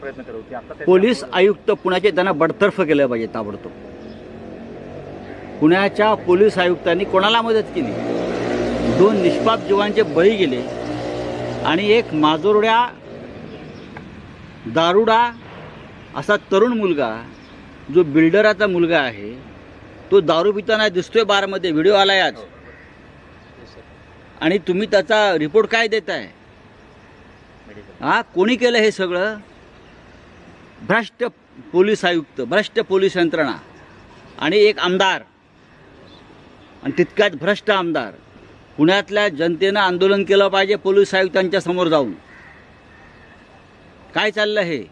प्रयत्न करत पोलीस आयुक्त पुण्याचे त्यांना बडतर्फ केलं पाहिजे ताबडतोब. पुण्याच्या पोलीस आयुक्तांनी कोणाला मदत केली? दोन निष्पाप जीवांचे बळी गेले आणि एक माजोरड्या दारुडा असा तरुण मुलगा जो बिल्डराचा मुलगा आहे तो दारू पिताना दिसतोय बारमध्ये व्हिडिओ आलाय आज. आणि तुम्ही त्याचा रिपोर्ट काय देताय. हा? कोणी केलं हे सगळं? भ्रष्ट पोलीस आयुक्त भ्रष्ट पोलीस यंत्रणा आणि एक आमदार. आणि तितक्यात भ्रष्ट आमदार. पुण्यातल्या जनतेनं आंदोलन केलं पाहिजे पोलीस आयुक्तांच्या समोर जाऊन. काय चाललं हे?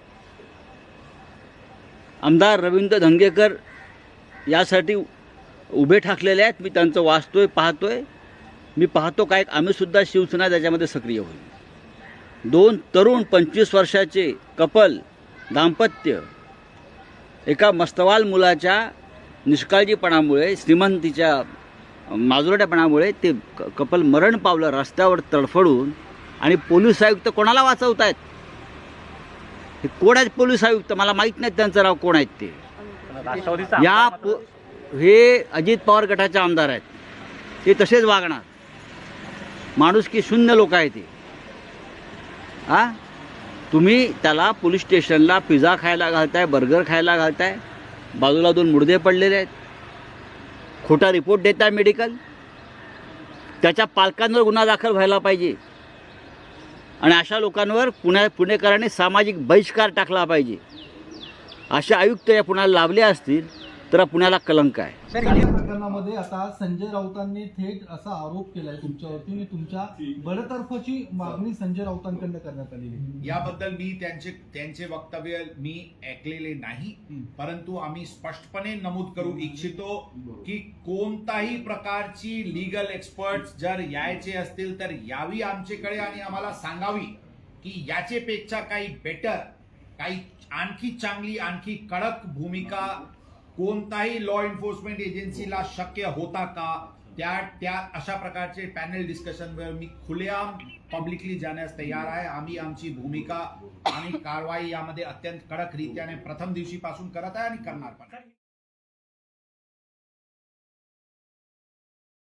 आमदार रवींद्र धंगेकर यासाठी उभे ठाकलेले आहेत. मी त्यांचं वाचतोय पाहतोय. मी पाहतो काय आम्हीसुद्धा शिवसेना त्याच्यामध्ये सक्रिय होईल. दोन तरुण पंचवीस वर्षाचे कपल दाम्पत्य. एका मस्तवाल मुलाच्या निष्काळजीपणामुळे श्रीमंतीच्या माजुरट्यापणामुळे ते क- कपल मरण पावलं रस्त्यावर तडफडून आणि पोलीस आयुक्त कोणाला वाचवत आहेत हे कोण आहेत पोलीस आयुक्त? मला माहीत नाही त्यांचं नाव कोण आहेत ते. या पो हे अजित पवार गटाचे आमदार आहेत. ते तसेच वागणार. माणूस की शून्य लोक आहे ते. हा तुम्ही त्याला पोलीस स्टेशनला पिझ्झा खायला घालताय बर्गर खायला घालताय बाजूला दोन मुडदे पडलेले आहेत. खोटा रिपोर्ट देताय मेडिकल त्याच्या पालकांवर गुन्हा दाखल व्हायला पाहिजे. आणि अशा लोकांवर पुण्या पुणेकरांनी सामाजिक बहिष्कार टाकला पाहिजे. असे आयुक्त या पुण्याला लाभले असतील तर पुण्याला कलंक आहे. या प्रकरणामध्ये आता संजय राऊतांनी थेट असा आरोप केलाय तुमच्यावरती. आणि तुमच्या बडतर्फाची मागणी संजय राऊतांकडनं करण्यात आलेली आहे. याबद्दल मी त्यांचे त्यांचे वक्तव्य मी ऐकलेले नाही. परंतु आम्ही स्पष्टपणे नमूद करू इच्छितो की कोणताही प्रकारची लिगल एक्सपर्ट जर यायचे असतील तर यावी आमच्याकडे आणि आम्हाला सांगावी की याचे पेक्षा काही बेटर काही आणखी चांगली आणखी कडक भूमिका कोणताही लॉ एन्फोर्समेंट एजन्सीला शक्य होता का त्या त्या अशा प्रकारचे पॅनल डिस्कशनवर मी खुलेआम पब्लिकली जाण्यास तयार आहे आम्ही आमची भूमिका आणि कारवाई यामध्ये अत्यंत कडक रीत्याने प्रथम दिवशीपासून करत आहे आणि करणार पण आहे.